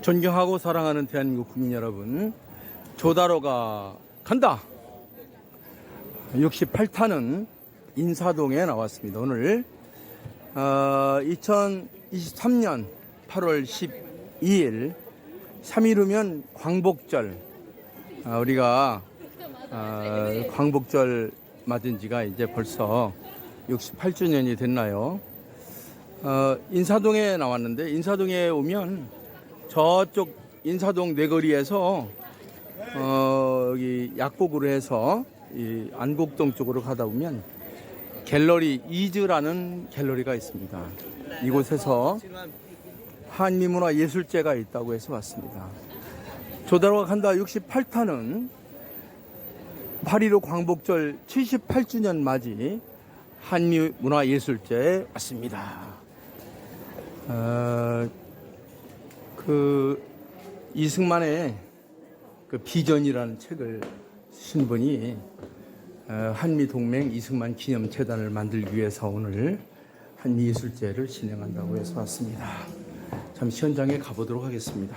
존경하고 사랑하는 대한민국 국민 여러분, 조다로가 간다! 68탄은 인사동에 나왔습니다. 오늘, 어, 2023년 8월 12일, 3일 후면 광복절, 아, 우리가, 아, 광복절 맞은 지가 이제 벌써 68주년이 됐나요? 어, 인사동에 나왔는데, 인사동에 오면 저쪽 인사동 내거리에서 어, 여기 약국으로 해서 이 안국동 쪽으로 가다 보면 갤러리 이즈라는 갤러리가 있습니다. 이곳에서 한미문화 예술제가 있다고 해서 왔습니다. 조다로가 간다 68탄은 8.15 광복절 78주년 맞이 한미문화 예술제에 왔습니다. 어, 그 이승만의 그 비전이라는 책을 쓴 분이 어, 한미 동맹 이승만 기념 재단을 만들기 위해서 오늘 한미 예술제를 진행한다고 해서 왔습니다. 잠시 현장에 가보도록 하겠습니다.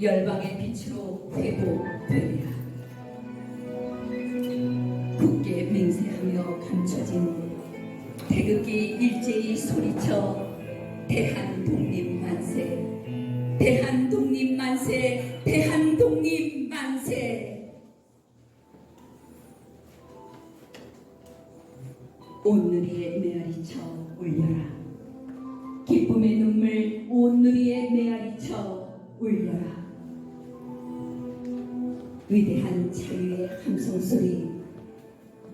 열방의 빛으로 회복되리라. 굳게 맹세하며 감춰진 태극기 일제히 소리쳐 대한 독립 만세 대한 독립 만세 대한 독립 만세. 온누리의 메아리쳐 울려라. 기쁨의 눈물 온누리의 메아리쳐 울려라 위대한 자유의 함성 소리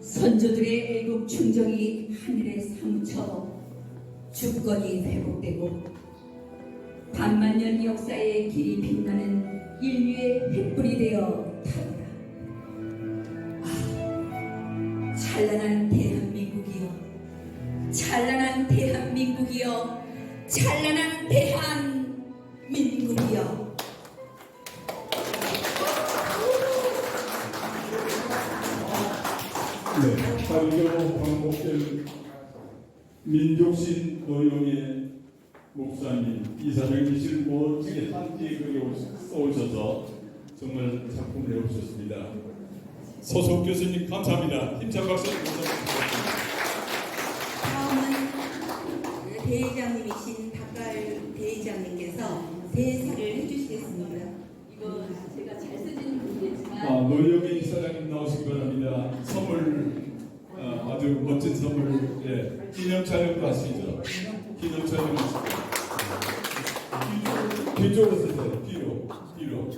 선조들의 애국 충정이 하늘에 사무쳐 주권이 회복되고 반만 년 역사의 길이 빛나는 인류의 횃불이 되어 타오라. 아, 찬란한 대한민국이여, 찬란한 대한민국이여, 찬란한 대한민국이여. 네, 팔교 광복절 민족신 노영의 목사님, 이사장님이실 멋지게 한지에 써오셔서 정말 작품을 내오셨습니다. 소속 교수님 감사합니다. 힘찬 박수 부탁드립니다. 다음은 그 대회장님이신 박갈 대회장님께서 대사를 해주시겠습니다. 이거 제가 잘 쓰지는 모르겠지만 아, 노영의 이사장님 나오시기 바랍니다. 선물 아, 아주 멋진 선물 예, 기념 촬영도 하시죠. 기념 촬영 하시죠. 뒤쪽으로 쓰세요. 뒤로. 뒤로.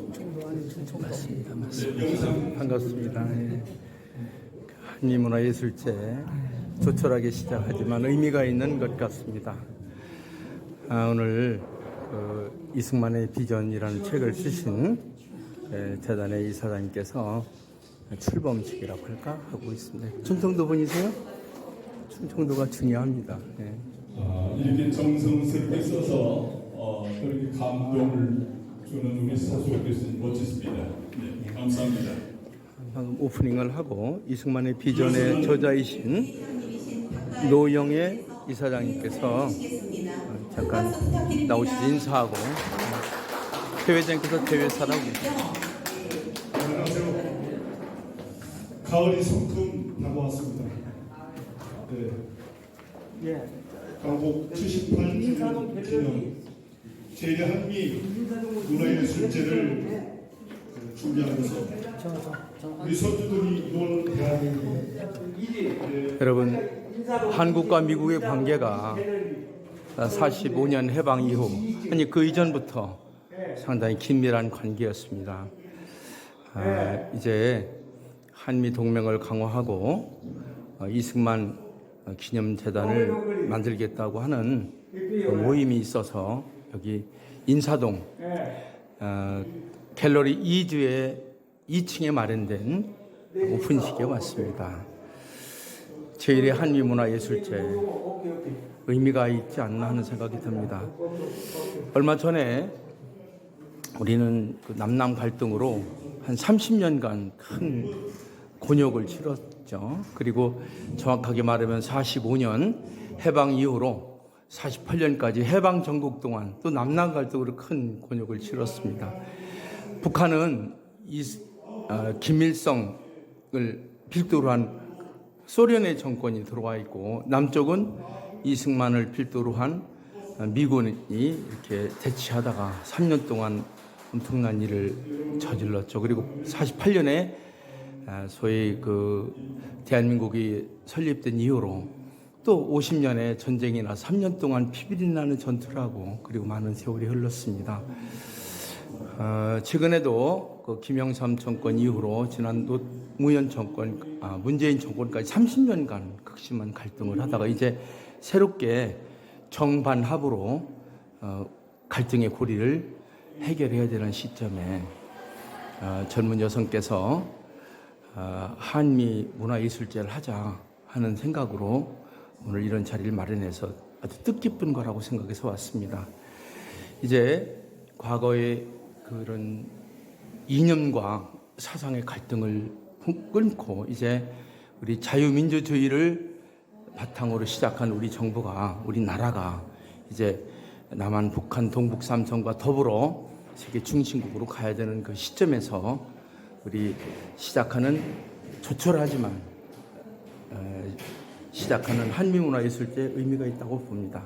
맞습니다. 네, 영상 반갑습니다. 예. 한미문화예술제 조촐하게 시작하지만 의미가 있는 것 같습니다. 아, 오늘 그 이승만의 비전이라는 책을 쓰신 예, 재단의 이사장님께서 출범식이라고 할까 하고 있습니다. 충청도 분이세요? 충청도가 중요합니다. 예. 아, 이렇게 정성스럽게 써서 어, 그렇게 감동을 주는 우리 사수 교수님 멋지십니다. 네, 감사합니다. 방금 오프닝을 하고 이승만의 비전의 저자이신 노영의 이사장님께서. 잠깐. 나오셔서 인사하고 대회장께서 대회 사라고 안녕하세 가을이 성큼 다가왔습니다. 네. 예. 광복 78주년 기념 제1한미 문화예술제를 준비하면서 우리 선수들이 이번 대한민국 네, 여러분 한국과 미국의 관계가 45년 해방 이후 아니 그 이전부터 상당히 긴밀한 관계였습니다. 아, 이제 한미 동맹을 강화하고 어, 이승만 기념 재단을 만들겠다고 하는 그 모임이 있어서 여기 인사동 어, 갤러리 2주에 2층에 마련된 오픈식에 왔습니다. 제1의 한미문화예술제 의미가 있지 않나 하는 생각이 듭니다. 얼마 전에 우리는 그 남남 갈등으로 한 30년간 큰 곤욕을 치렀죠. 그리고 정확하게 말하면 45년 해방 이후로 48년까지 해방 전국 동안 또 남남 갈등으로 큰 곤욕을 치렀습니다. 북한은 이 어, 김일성을 필두로 한 소련의 정권이 들어와 있고 남쪽은 이승만을 필두로 한 미군이 이렇게 대치하다가 3년 동안 엄청난 일을 저질렀죠. 그리고 48년에 소위 그 대한민국이 설립된 이후로 또 50년의 전쟁이 나 3년 동안 피비린 나는 전투를 하고 그리고 많은 세월이 흘렀습니다. 어, 최근에도 그 김영삼 정권 이후로 지난 노무현 정권, 아, 문재인 정권까지 30년간 극심한 갈등을 하다가 이제 새롭게 정반합으로 어, 갈등의 고리를 해결해야 되는 시점에 어, 젊은 여성께서 어, 한미 문화예술제를 하자 하는 생각으로 오늘 이런 자리를 마련해서 아주 뜻깊은 거라고 생각해서 왔습니다. 이제 과거의 그런 이념과 사상의 갈등을 끊고 이제 우리 자유민주주의를 바탕으로 시작한 우리 정부가 우리 나라가 이제 남한, 북한, 동북 삼성과 더불어 세계 중심국으로 가야 되는 그 시점에서 우리 시작하는 조촐하지만 에, 시작하는 한미문화예술제 의미가 있다고 봅니다.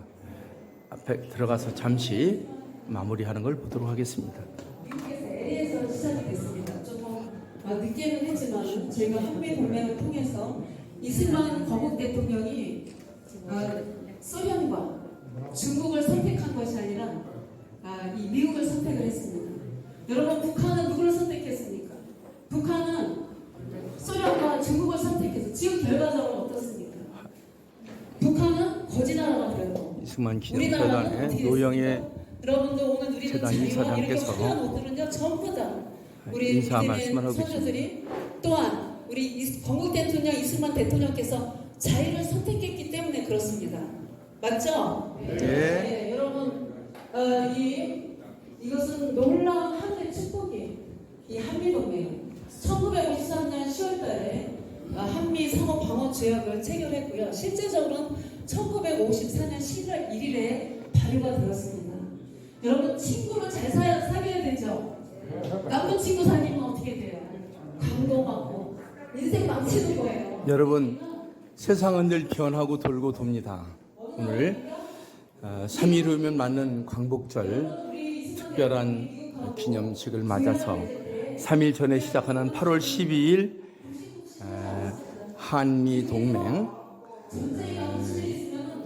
앞에 들어가서 잠시 마무리하는 걸 보도록 하겠습니다. LA에서 시작이 됐습니다. 조금 아, 늦게는 했지만 저희가 한미 동맹을 통해서 이승만 거국 대통령이 아, 소련과 중국을 선택한 것이 아니라 아, 이 미국을 선택을 했습니다. 여러분 북한은 누구를 선택했습니까? 북한은 소련과 중국을 선택해서 지금 결과적으로 어떻습니까? 북한은 거지 나라가 되었고 이승만 기념재단의 노영의 여러분도 오늘 누리는 자유와 이렇게 화려한 옷들은요 전부 다 우리 인사 말씀을 하고 선조들이 또한 우리 이- 건국 대통령 이승만 대통령께서 자유를 선택했기 때문에 그렇습니다. 맞죠? 예. 네, 여러분 어, 이 이것은 놀라운 하늘의 축복이 이 한미 동맹 1953년 10월달에 어, 한미 상호 방어 조약을 체결했고요. 실제적으로는 1954년 11월 1일에 발효가 되었습니다. 여러분 친구를 잘 사, 사귀어야 되죠. 나쁜 친구 사귀면 어떻게 돼요? 감동하고 인생 망치는 거예요. 여러분 세상은 늘 변하고 돌고 돕니다. 오늘 3일 후면 맞는 광복절 특별한 기념식을 맞아서 3일 전에 시작하는 8월 12일 한미 동맹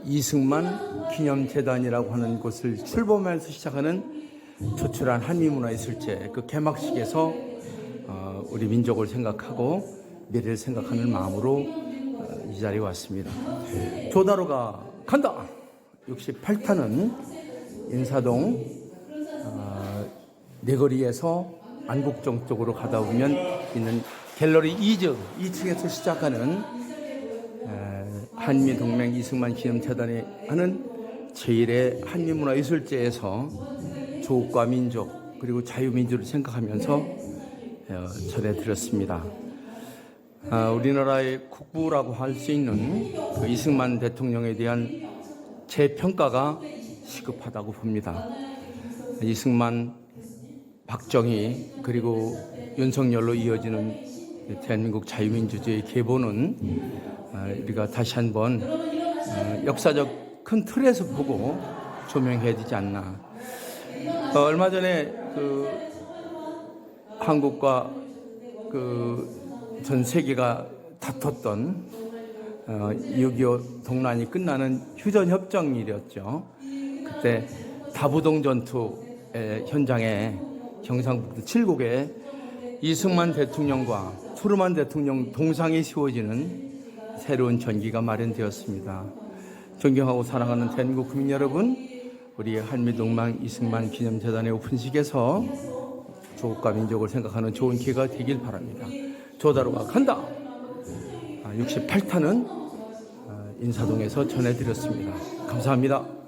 이승만 기념재단이라고 하는 곳을 출범해서 시작하는 조촐한 한미문화예술제 그 개막식에서 어, 우리 민족을 생각하고 미래를 생각하는 마음으로 어, 이 자리에 왔습니다. 조다로가 간다. 68타는 인사동 어, 내거리에서 안국정 쪽으로 가다 보면 있는 갤러리 2층 2층에서 시작하는 에, 한미 동맹 이승만 기념재단이 하는 제1의 한미문화예술제에서 조국과 민족 그리고 자유민주를 생각하면서 어, 전해드렸습니다. 아, 우리나라의 국부라고 할 수 있는 그 이승만 대통령에 대한 재평가가 시급하다고 봅니다. 이승만, 박정희 그리고 윤석열로 이어지는 대한민국 자유민주주의 계보는 아, 우리가 다시 한번 어, 역사적 큰 틀에서 보고 조명해야 되지 않나. 어, 얼마 전에 그 한국과 그 전 세계가 다퉜던 어, 6.25 동란이 끝나는 휴전 협정일이었죠. 그때 다부동 전투의 현장에 경상북도 칠곡에 이승만 대통령과 트루만 대통령 동상이 세워지는 새로운 전기가 마련되었습니다. 존경하고 사랑하는 대한민국 국민 여러분, 우리 한미동맹 이승만 기념재단의 오픈식에서 조국과 민족을 생각하는 좋은 기회가 되길 바랍니다. 조다로가 간다. 68타는 인사동에서 전해드렸습니다. 감사합니다.